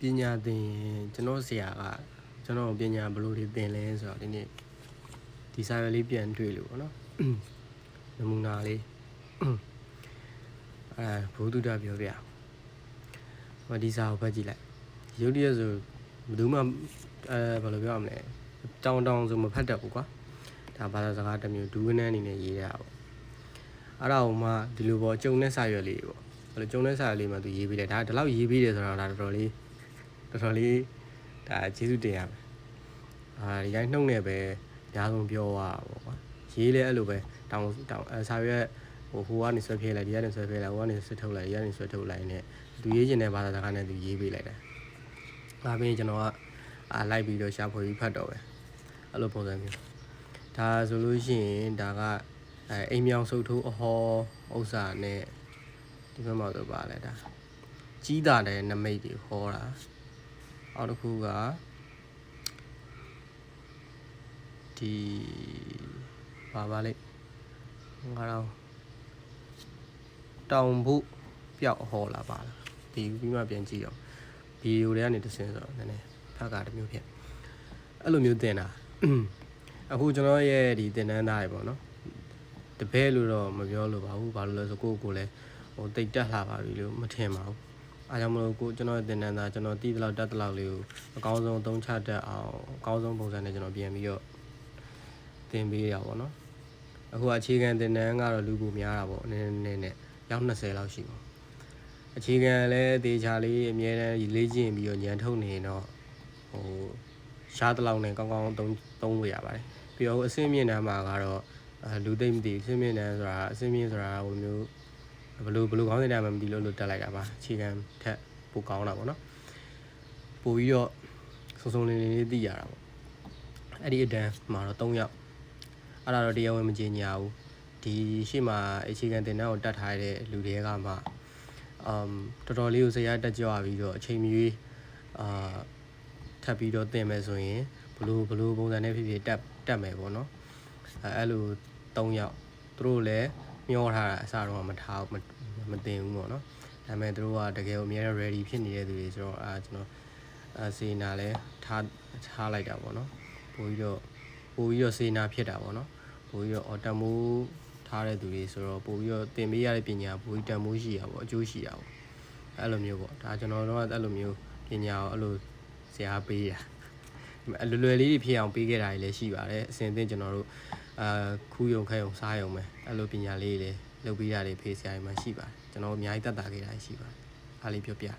ပညာသင်ရင်ကျွန်တော်ဆရာကကျွန်တော်ပညာဘယ်လိုတွေသင်လဲဆိုတော့ဒီနေ့ဒီစာရွက်လေးပြန်တွေ့လို့ပေါ့နော်နမူနာလေးအဲဘုဒ္ဓတာပြောပြဟောဒီစာကိုဖတ်ကြည့်လိုက်ရုပ်တရက်ဆိုဘယ်သူမှအဲဘယ်လိုပြောရမလဲတောင်းတောင်းဆိုမဖတ်တတ်ဘူးကွာဒါဘာသာစကားတစ်မျိုးဒူးဝင်းနဲ့အနေနဲ့ရေးရတာပေါ့အဲ့ဒါဟိုမှဒီလိုပေါ့ကျုံတဲ့စာရွက်လေးပေါ့အဲ့လိုကျုံတဲ့စာရွက်လေးမှသူရေးပေးတယ်ဒါဒီလောက်ရေးပေးတယ်ဆိုတော့ဒါတော်တော်လေး တော်တော်လေးဒါကျေးဇူးတင်ရမယ်အာဒီတိုင်းနှုတ်နဲ့ပဲအများဆုံးပြောရတာပေါ့ကွာရေးလဲအဲ့လိုပဲတောင်းတောင်းအစာရွက်ဟိုဟိုကနေဆွဲဖြဲလိုက်ဒီကနေဆွဲဖြဲလိုက်ဟိုကနေဆွဲထုတ်လိုက်ဒီကနေဆွဲထုတ်လိုက်နဲ့သူရေးချင်တဲ့ဘာသာစကားနဲ့သူရေးပေးလိုက်တယ်ဒါပြင်ကျွန်တော်ကအာလိုက်ပြီးတော့ရှာဖွေပြီးဖတ်တော့ပဲအဲ့လိုပုံစံမျိုးဒါဆိုလို့ရှိရင်ဒါကအဲအိမ်မြောင်စုပ်ထိုးအဟောဥစ္စာနဲ့ဒီဘက်မှာဆိုပါလဲဒါကြီးတာတဲ့နမိတ်တွေဟောတာ အောက်တစ်ခုကဒီပါပါလိငါတော့တောင်ဖို့ပျောက်ဟောလာပါလားဒီပြီးမှပြန်ကြည့်အောင်ဗီဒီယိုတွေကနေတစ်ဆင်းဆိုတော့နည်းနည်းဖတ်ကားတစ်မျိုးဖြစ်အဲ့လိုမျိုးတင်တာအခုကျွန်တော်ရဲ့ဒီတင်တန်းသားတွေပေါ့နော်တပည့်လို့တော့မပြောလို့ပါဘူးဘာလို့လဲဆိုကိုယ့်ကိုယ်လည်းဟိုတိတ်တက်လာပါပြီလို့မထင်ပါဘူး အားကြောင့်မလို့ကိုကျွန်တော်တင်တန်းသားကျွန်တော်တည်တလောက်တက်တလောက်လေးကိုအကောင်းဆုံးအသုံးချတတ်အောင်အကောင်းဆုံးပုံစံနဲ့ကျွန်တော်ပြန်ပြီးတော့သင်ပေးရပါတော့အခုအခြေခံတင်တန်းကတော့လူကိုများတာပေါ့နည်းနည်းနဲ့ရောက်20လောက်ရှိပါအခြေခံလည်းတေချာလေးအများတန်းလေ့ကျင့်ပြီးတော့ညံထုတ်နေရင်တော့ဟိုရှားတလောက်နဲ့ကောင်းကောင်းသုံးသုံးလို့ရပါတယ်ပြီးတော့အဆင့်မြင့်တန်းမှာကတော့လူသိမ့်မသိအဆင့်မြင့်တန်းဆိုတာအဆင့်မြင့်ဆိုတာဟိုမျိုး ဘလို့ဘလို့ကောင်းနေတာမှမသိလို့လို့တက်လိုက်တာပါအခြေခံထက်ပိုကောင်းတာပေါ့နော်ပိုပြီးတော့စုံစုံလင်လင်လေးသိရတာပေါ့အဲ့ဒီအတန်းမှာတော့3ယောက်အဲ့ဒါတော့တရားဝင်မကြေညာဘူးဒီရှေ့မှာအခြေခံတင်တန်းကိုတတ်ထားတဲ့လူတွေကမှအမ်တော်တော်လေးကိုဇရာတက်ကြွပြီးတော့အချိန်မီအာထပ်ပြီးတော့တင်မယ်ဆိုရင်ဘလို့ဘလို့ပုံစံနဲ့ဖြစ်ဖြစ်တက်တက်မယ်ပေါ့နော်အဲအဲ့လို3ယောက်သူတို့လည်း မျောထားတာအစားတော့မထားဘူးမမတင်ဘူးပေါ့နော်ဒါပေမဲ့သူတို့ကတကယ်ကိုအများကြီး ready ဖြစ်နေတဲ့သူတွေဆိုတော့အာကျွန်တော်အာစေနာလဲထားထားလိုက်တာပေါ့နော်ပို့ပြီးတော့ပို့ပြီးတော့စေနာဖြစ်တာပေါ့နော်ပို့ပြီးတော့အော်တမိုးထားတဲ့သူတွေဆိုတော့ပို့ပြီးတော့တင်ပေးရတဲ့ပညာပို့ပြီးတမိုးရှိတာပေါ့အကျိုးရှိတာပေါ့အဲ့လိုမျိုးပေါ့ဒါကျွန်တော်တို့ကအဲ့လိုမျိုးပညာကိုအဲ့လိုဇာပေးတာအလွယ်လွယ်လေးတွေဖြစ်အောင်ပေးခဲ့တာတွေလည်းရှိပါတယ်အစဉ်အသင့်ကျွန်တော်တို့ အာခူးယုံခဲယုံစားယုံပဲအဲ့လိုပညာလေးတွေလည်းလုပ်ပေးတာတွေဖေးစရာတွေမှရှိပါတယ်ကျွန်တော်အများကြီးတက်တာခဲ့တာရှိပါတယ်အားလေးပြောပြတာ